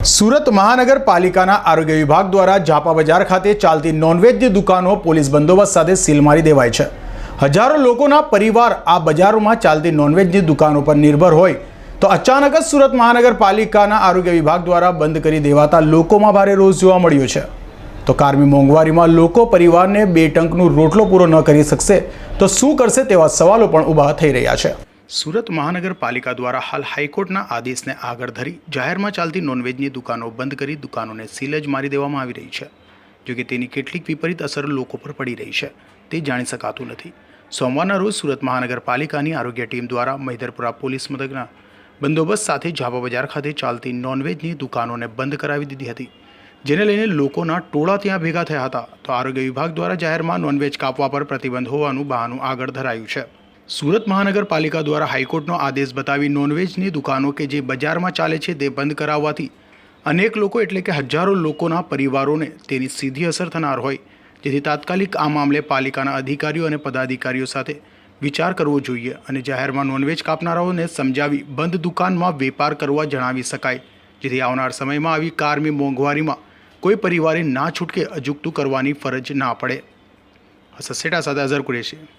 સુરત મહાનગરપાલિકાના આરોગ્ય વિભાગ દ્વારા જાપા બજાર ખાતે ચાલતી નોનવેજની દુકાનો પોલીસ બંદોબસ્ત સાથે સીલ મારી દેવાય છે. હજારો લોકોના પરિવાર આ બજારોમાં ચાલતી નોનવેજની દુકાનો પર નિર્ભર હોય તો અચાનક જ સુરત મહાનગરપાલિકાના આરોગ્ય વિભાગ દ્વારા બંધ કરી દેવાતા લોકોમાં ભારે રોષ જોવા મળ્યો છે. તો કારમી મોંઘવારીમાં લોકો પરિવારને બે ટંકનું રોટલો પૂરો ન કરી શકશે તો શું કરશે તેવા સવાલો પણ ઊભા થઈ રહ્યા છે. સુરત મહાનગરપાલિકા દ્વારા હાલ હાઈકોર્ટના આદેશને આગળ ધરી જાહેરમાં ચાલતી નોનવેજની દુકાનો બંધ કરી દુકાનોને સીલ જ મારી દેવામાં આવી રહી છે. જોકે તેની કેટલીક વિપરીત અસર લોકો પર પડી રહી છે, તે જાણી શકાતું નથી. સોમવારના રોજ સુરત મહાનગરપાલિકાની આરોગ્ય ટીમ દ્વારા મહિધરપુરા પોલીસ મથકના બંદોબસ્ત સાથે ઝાબા બજાર ખાતે ચાલતી નોનવેજની દુકાનોને બંધ કરાવી દીધી હતી. જેને લઈને લોકોના ટોળા ત્યાં ભેગા થયા હતા. તો આરોગ્ય વિભાગ દ્વારા જાહેરમાં નોનવેજ કાપવા પર પ્રતિબંધ હોવાનું બહાનું આગળ ધરાયું છે. સુરત મહાનગરપાલિકા દ્વારા હાઈકોર્ટનો આદેશ બતાવી નોનવેજની દુકાનો કે જે બજારમાં ચાલે છે તે બંધ કરાવવાથી અનેક લોકો એટલે કે હજારો લોકોના પરિવારોને તેની સીધી અસર થનાર હોય. જેથી તાત્કાલિક આ મામલે પાલિકાના અધિકારીઓ અને પદાધિકારીઓ સાથે વિચાર કરવો જોઈએ અને જાહેરમાં નોનવેજ કાપનારાઓને સમજાવી બંધ દુકાનમાં વેપાર કરવા જણાવી શકાય. જેથી આવનાર સમયમાં આવી કારમી મોંઘવારીમાં કોઈ પરિવારે ના છૂટકે અજુકતું કરવાની ફરજ ના પડે. સસેટા સાથે અઝર કુરેશી.